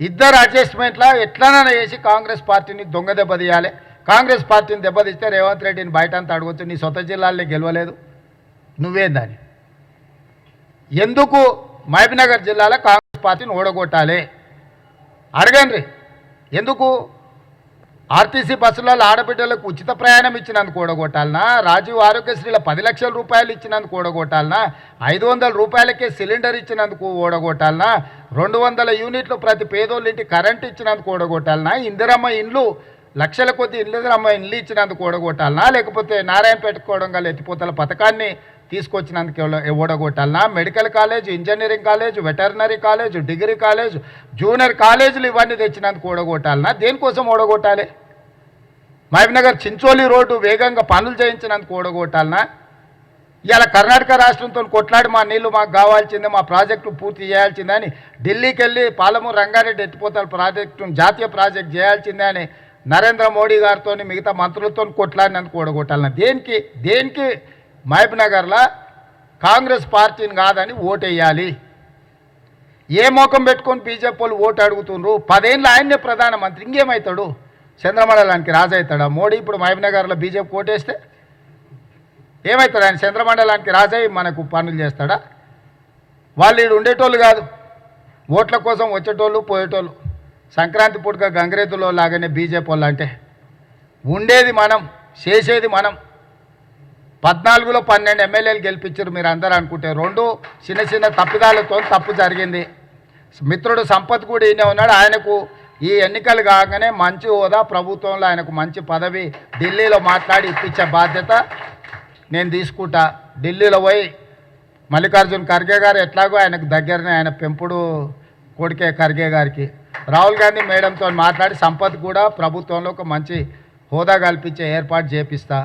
ఇద్దరు అడ్జస్ట్మెంట్లో ఎట్లనైనా చేసి కాంగ్రెస్ పార్టీని దొంగ దెబ్బతీయాలి కాంగ్రెస్ పార్టీని దెబ్బతీస్తే రేవంత్ రెడ్డిని బయట అంతా అడగొచ్చు. నీ సొంత జిల్లాల్లో గెలవలేదు. నువ్వేందని? ఎందుకు మహబీనగర్ జిల్లాలో కాంగ్రెస్ పార్టీని ఓడగొట్టాలి? అడగండి. ఎందుకు? ఆర్టీసీ బస్సులలో ఆడబిడ్డలకు ఉచిత ప్రయాణం ఇచ్చినందుకు కూడగొట్టాలనా? రాజీవ్ ఆరోగ్యశ్రీల పది లక్షల రూపాయలు ఇచ్చినందుకు కూడగొట్టాలనా? ఐదు వందల రూపాయలకే సిలిండర్ ఇచ్చినందుకు ఓడగొట్టాలనా రెండు వందల యూనిట్లు ప్రతి పేదోళ్ళ ఇంటి కరెంట్ ఇచ్చినందుకు ఓడగొట్టాలనా ఇందిరమ్మ ఇండ్లు లక్షల కొద్ది ఇందిరమ్మ ఇండ్లు ఇచ్చినందుకు ఓడగొట్టాలనా లేకపోతే నారాయణపేట కోడంగల్ ఎత్తిపోతల పథకాన్ని తీసుకొచ్చినందుకు ఎవడ- ఓడగొట్టాలనా medical college engineering college veterinary college degree college junior కాలేజీలు ఇవన్నీ తెచ్చినందుకు ఓడగొట్టాలనా? దేనికోసం ఓడగొట్టాలి? మహబీనగర్ చించోలి రోడ్డు వేగంగా పనులు చేయించినందుకు ఓడగొట్టాలనా? ఇవాళ కర్ణాటక రాష్ట్రంతో కొట్లాడి మా నీళ్ళు మాకు కావాల్సిందే మా ప్రాజెక్టు పూర్తి చేయాల్సిందే అని ఢిల్లీకి వెళ్ళి పాలమూరు రంగారెడ్డి ఎట్టిపోతారు ప్రాజెక్టును జాతీయ ప్రాజెక్ట్ చేయాల్సిందే అని నరేంద్ర మోడీ గారితో మిగతా మంత్రులతో కొట్లాడినందుకు ఓడగొట్టాలన్నా దేనికి? దేనికి? మహబూబ్నగర్లో కాంగ్రెస్ పార్టీని కాదని ఓటేయాలి. ఏ మోకం పెట్టుకొని బీజేపీ వాళ్ళు ఓటు అడుగుతుండ్రు? పదేళ్ళు ఆయన్నే ప్రధానమంత్రి ఇంకేమవుతాడు చంద్రమండలానికి రాజవుతాడా మోడీ ఇప్పుడు మహబూబ్నగర్లో బీజేపీ ఓటేస్తే ఏమవుతాడు ఆయన? చంద్రమండలానికి రాజయ్య మనకు పనులు చేస్తాడా? వాళ్ళు ఈడు ఉండేటోళ్ళు కాదు. ఓట్ల కోసం వచ్చేటోళ్ళు పోయేటోళ్ళు. సంక్రాంతి పూటగా గంగరేతులో లాగానే బీజేపీ వాళ్ళు అంటే ఉండేది మనం చేసేది మనం. పద్నాలుగులో పన్నెండు ఎమ్మెల్యేలు గెలిపించారు మీరు అందరూ అనుకుంటే. రెండు చిన్న చిన్న తప్పిదాలతో తప్పు జరిగింది. మిత్రుడు సంపత్ కూడా ఈయన ఉన్నాడు. ఆయనకు ఈ ఎన్నికలు కాగానే మంచి హోదా ప్రభుత్వంలో ఆయనకు మంచి పదవి ఢిల్లీలో మాట్లాడి ఇప్పించే బాధ్యత నేను తీసుకుంటా. ఢిల్లీలో పోయి మల్లికార్జున్ ఖర్గే గారు ఎట్లాగో ఆయనకు దగ్గరనే ఆయన పెంపుడు కొడుకే ఖర్గే గారికి. రాహుల్ గాంధీ మేడంతో మాట్లాడి సంపత్ కూడా ప్రభుత్వంలో ఒక మంచి హోదా కల్పించే ఏర్పాటు చేపిస్తా.